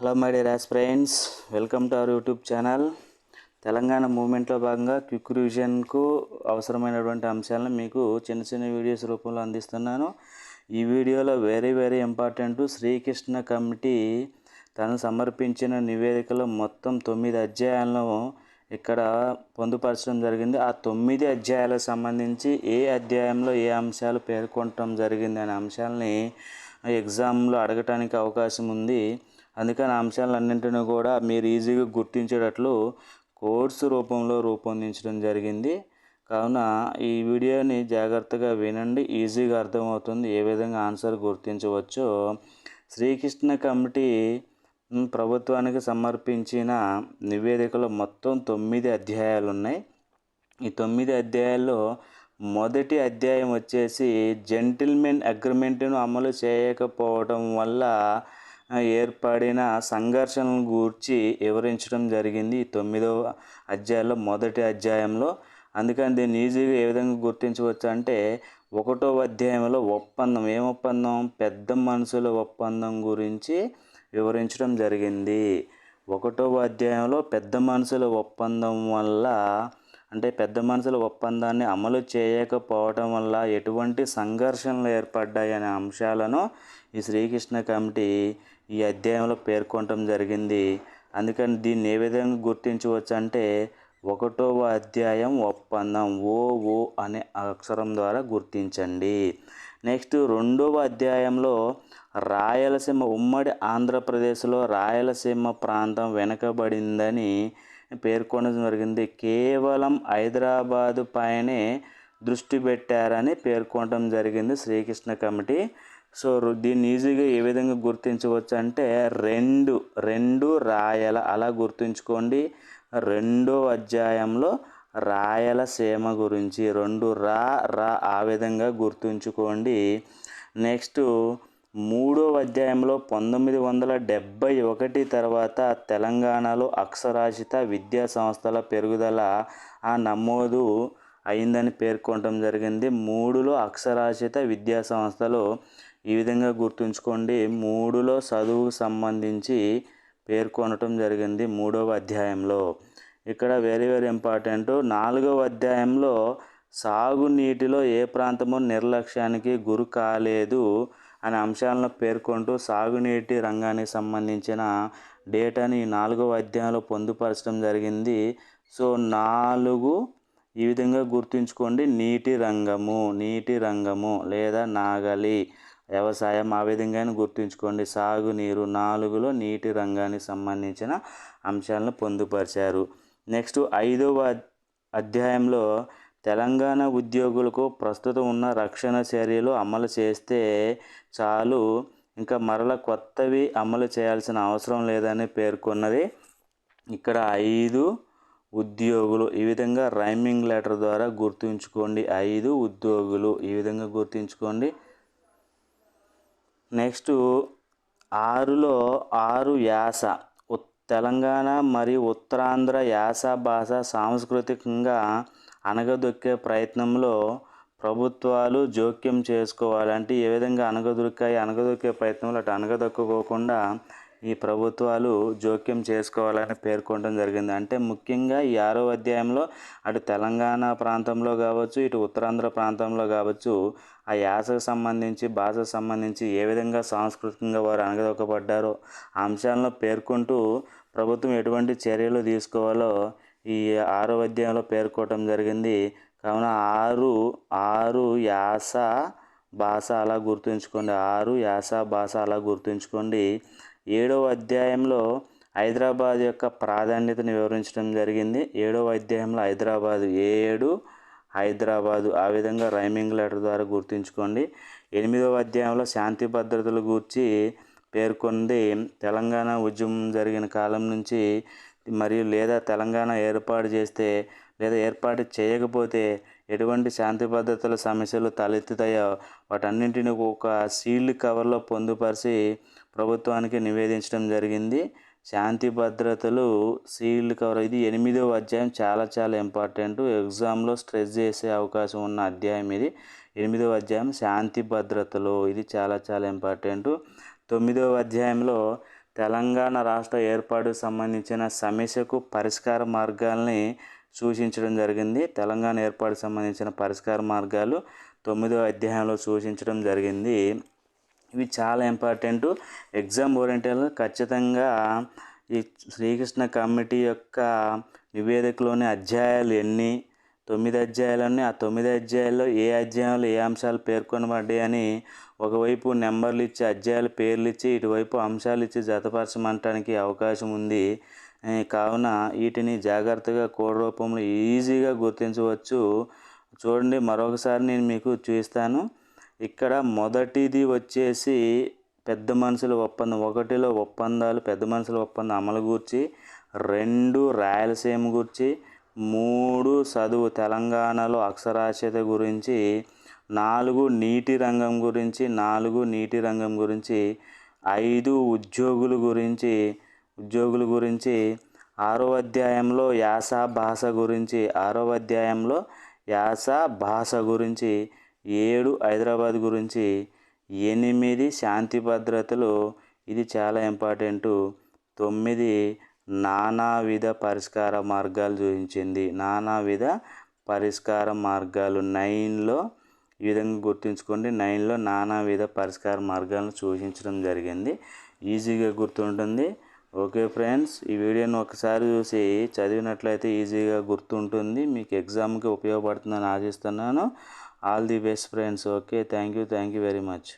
Hello my dear as friends welcome to our YouTube channel Telangana మూవ్మెంట్లో భాగంగా quick రివిజన్కు అవసరమైనటువంటి అంశాలను మీకు చిన్న చిన్న వీడియోస్ రూపంలో అందిస్తున్నాను. ఈ వీడియోలో very very important Srikrishna committee తను సమర్పించిన నివేదికలో మొత్తం తొమ్మిది అధ్యాయాలను ఇక్కడ పొందుపరచడం జరిగింది. ఆ తొమ్మిది అధ్యాయాలకు సంబంధించి ఏ అధ్యాయంలో ఏ అంశాలు పేర్కొనటం జరిగింది అనే అంశాలని ఎగ్జామ్లో అడగటానికి అవకాశం ఉంది. అందుకని అంశాలన్నింటినీ కూడా మీరు ఈజీగా గుర్తించేటట్లు కోర్సు రూపంలో రూపొందించడం జరిగింది. కావున ఈ వీడియోని జాగ్రత్తగా వినండి. ఈజీగా అర్థమవుతుంది ఏ విధంగా ఆన్సర్ గుర్తించవచ్చో. శ్రీకృష్ణ కమిటీ ప్రభుత్వానికి సమర్పించిన నివేదికలో మొత్తం తొమ్మిది అధ్యాయాలు ఉన్నాయి ఈ తొమ్మిది అధ్యాయాల్లో మొదటి అధ్యాయం వచ్చేసి జెంటిల్మెన్ అగ్రిమెంట్ను అమలు చేయకపోవడం వల్ల ఏర్పడిన సంఘర్షణను గూర్చి వివరించడం జరిగింది ఈ తొమ్మిదవ అధ్యాయంలో మొదటి అధ్యాయంలో. అందుకని దీన్ని ఈజీగా ఏ విధంగా గుర్తించవచ్చు అంటే ఒకటో అధ్యాయంలో ఒప్పందం ఏం ఒప్పందం? పెద్ద మనుషుల ఒప్పందం గురించి వివరించడం జరిగింది. ఒకటో అధ్యాయంలో పెద్ద మనుషుల ఒప్పందం వల్ల అంటే పెద్ద మనుషుల ఒప్పందాన్ని అమలు చేయకపోవటం వల్ల ఎటువంటి సంఘర్షణలు ఏర్పడ్డాయి అనే అంశాలను ఈ శ్రీకృష్ణ కమిటీ ఈ అధ్యాయంలో పేర్కొనటం జరిగింది. అందుకని దీన్ని ఏ విధంగా గుర్తించవచ్చు అంటే ఒకటవ అధ్యాయం ఒప్పందం ఓ ఓ అనే అక్షరం ద్వారా గుర్తించండి. నెక్స్ట్ రెండవ అధ్యాయంలో రాయలసీమ ఉమ్మడి ఆంధ్రప్రదేశ్లో రాయలసీమ ప్రాంతం వెనుకబడిందని పేర్కొనడం జరిగింది. కేవలం హైదరాబాదు పైనే దృష్టి పెట్టారని పేర్కొనడం జరిగింది శ్రీకృష్ణ కమిటీ. సో దీన్ని ఈజీగా ఏ విధంగా గుర్తించవచ్చు అంటే రెండు రెండు రాయల అలా గుర్తుంచుకోండి. రెండో అధ్యాయంలో రాయలసీమ గురించి రెండు రా రా ఆ విధంగా గుర్తుంచుకోండి. నెక్స్ట్ మూడో అధ్యాయంలో పంతొమ్మిది వందల డెబ్భై ఒకటి తర్వాత తెలంగాణలో అక్షరాస్యత విద్యా సంస్థల పెరుగుదల ఆ నమోదు అయిందని పేర్కొనడం జరిగింది. మూడులో అక్షరాస్యత విద్యా సంస్థలు ఈ విధంగా గుర్తుంచుకోండి. మూడులో చదువుకు సంబంధించి పేర్కొనటం జరిగింది మూడవ అధ్యాయంలో. ఇక్కడ వెరీ వెరీ ఇంపార్టెంట్ నాలుగవ అధ్యాయంలో సాగునీటిలో ఏ ప్రాంతము నిర్లక్ష్యానికి గురి కాలేదు అనే అంశాలను పేర్కొంటూ సాగునీటి రంగానికి సంబంధించిన డేటాని ఈ నాలుగవ అధ్యాయంలో పొందుపరచడం జరిగింది. సో నాలుగు ఈ విధంగా గుర్తుంచుకోండి. నీటి రంగము నీటి రంగము లేదా నాగలి. వ్యవసాయం ఆ విధంగానే గుర్తుంచుకోండి. సాగునీరు నాలుగులో నీటి రంగానికి సంబంధించిన అంశాలను పొందుపరిచారు. నెక్స్ట్ ఐదవ అధ్యాయంలో తెలంగాణ ఉద్యోగులకు ప్రస్తుతం ఉన్న రక్షణ చర్యలు అమలు చేస్తే చాలు. ఇంకా మరల కొత్తవి అమలు చేయాల్సిన అవసరం లేదని పేర్కొన్నది ఇక్కడ ఐదు ఉద్యోగులు. ఈ విధంగా రైమింగ్ లెటర్ ద్వారా గుర్తుంచుకోండి. ఐదు ఉద్యోగులు ఈ విధంగా గుర్తుంచుకోండి. నెక్స్ట్ ఆరులో ఆరు యాస. తెలంగాణ మరియు ఉత్తరాంధ్ర యాస భాష సాంస్కృతికంగా అనగదొక్కే ప్రయత్నంలో ప్రభుత్వాలు జోక్యం చేసుకోవాలి అంటే ఏ విధంగా అనగదొక్కాయి అనగదొక్కే ప్రయత్నంలో అటు అనగదొక్కకోకుండా ఈ ప్రభుత్వాలు జోక్యం చేసుకోవాలని పేర్కొనడం జరిగింది. అంటే ముఖ్యంగా ఈ ఆరో అధ్యాయంలో అటు తెలంగాణ ప్రాంతంలో కావచ్చు ఇటు ఉత్తరాంధ్ర ప్రాంతంలో కావచ్చు ఆ యాసకు సంబంధించి భాషకు సంబంధించి ఏ విధంగా సాంస్కృతికంగా వారు అనగదొక్కబడ్డారో ఆ అంశాలను పేర్కొంటూ ప్రభుత్వం ఎటువంటి చర్యలు తీసుకోవాలో ఈ ఆరో అధ్యాయంలో పేర్కోవటం జరిగింది. కావున ఆరు ఆరు యాస భాష అలా గుర్తుంచుకోండి. ఆరు యాస భాష అలా గుర్తుంచుకోండి. ఏడవ అధ్యాయంలో హైదరాబాద్ యొక్క ప్రాధాన్యతను వివరించడం జరిగింది. ఏడవ అధ్యాయంలో హైదరాబాదు ఏడు హైదరాబాదు ఆ విధంగా రైమింగ్ లెటర్ ద్వారా గుర్తుంచుకోండి. ఎనిమిదవ అధ్యాయంలో శాంతి భద్రతల గూర్చి పేర్కొంది. తెలంగాణ ఉద్యమం జరిగిన కాలం నుంచి మరియు లేదా తెలంగాణ ఏర్పాటు చేస్తే లేదా ఏర్పాటు చేయకపోతే ఎటువంటి శాంతి భద్రతల సమస్యలు తలెత్తుతాయో వాటన్నింటిని ఒక సీల్డ్ కవర్లో పొందుపరిచి ప్రభుత్వానికి నివేదించడం జరిగింది. శాంతి భద్రతలు సీల్డ్ కవర్ ఇది ఎనిమిదవ అధ్యాయం చాలా చాలా ఇంపార్టెంట్. ఎగ్జామ్లో స్ట్రెస్ చేసే అవకాశం ఉన్న అధ్యాయం ఇది. ఎనిమిదవ అధ్యాయం శాంతి భద్రతలు ఇది చాలా చాలా ఇంపార్టెంట్. తొమ్మిదవ అధ్యాయంలో తెలంగాణ రాష్ట్ర ఏర్పాటుకు సంబంధించిన సమస్యకు పరిష్కార మార్గాల్ని సూచించడం జరిగింది. తెలంగాణ ఏర్పాటు సంబంధించిన పరిష్కార మార్గాలు తొమ్మిదో అధ్యాయంలో సూచించడం జరిగింది. ఇవి చాలా ఇంపార్టెంట్. ఎగ్జామ్ ఓరియంటల్ ఖచ్చితంగా ఈ శ్రీకృష్ణ కమిటీ యొక్క నివేదికలోని అధ్యాయాలు ఎన్ని తొమ్మిది అధ్యాయాలన్నీ ఆ తొమ్మిది అధ్యాయాల్లో ఏ అధ్యాయంలో ఏ అంశాలు పేర్కొనబడ్డాయని ఒకవైపు నెంబర్లు ఇచ్చి అధ్యాయాల పేర్లు ఇచ్చి ఇటువైపు అంశాలు ఇచ్చి జతపరచమంటానికి అవకాశం ఉంది. కావున వీటిని జాగ్రత్తగా కోడ్ రూపంలో ఈజీగా గుర్తించవచ్చు. చూడండి మరొకసారి నేను మీకు చూస్తాను ఇక్కడ మొదటిది వచ్చేసి పెద్ద మనుషుల ఒప్పందం. ఒకటిలో ఒప్పందాలు పెద్ద మనుషుల ఒప్పందం అమలు గూర్చి రెండు రాయలసీమ గురించి మూడు చదువు తెలంగాణలో అక్షరాస్యత గురించి నాలుగు నీటి రంగం గురించి నాలుగు నీటి రంగం గురించి ఐదు ఉద్యోగుల గురించి ఉద్యోగుల గురించి ఆరో అధ్యాయంలో యాస భాష గురించి ఆరో అధ్యాయంలో యాస భాష గురించి ఏడు హైదరాబాద్ గురించి ఎనిమిది శాంతి భద్రతలు ఇది చాలా ఇంపార్టెంటు. తొమ్మిది నానావిధ పరిష్కార మార్గాలు చూపించింది. నానావిధ పరిష్కార మార్గాలు నైన్లో ఈ విధంగా గుర్తుంచుకోండి నైన్లో నానావిధ పరిష్కార మార్గాలను సూచించడం జరిగింది. ఈజీగా గుర్తుంటుంది. ఓకే ఫ్రెండ్స్ ఈ వీడియోని ఒకసారి చూసి చదివినట్లయితే ఈజీగా గుర్తుంటుంది. మీకు ఎగ్జామ్కి ఉపయోగపడుతుందని ఆశిస్తున్నాను. All the best friends okay thank you thank you very much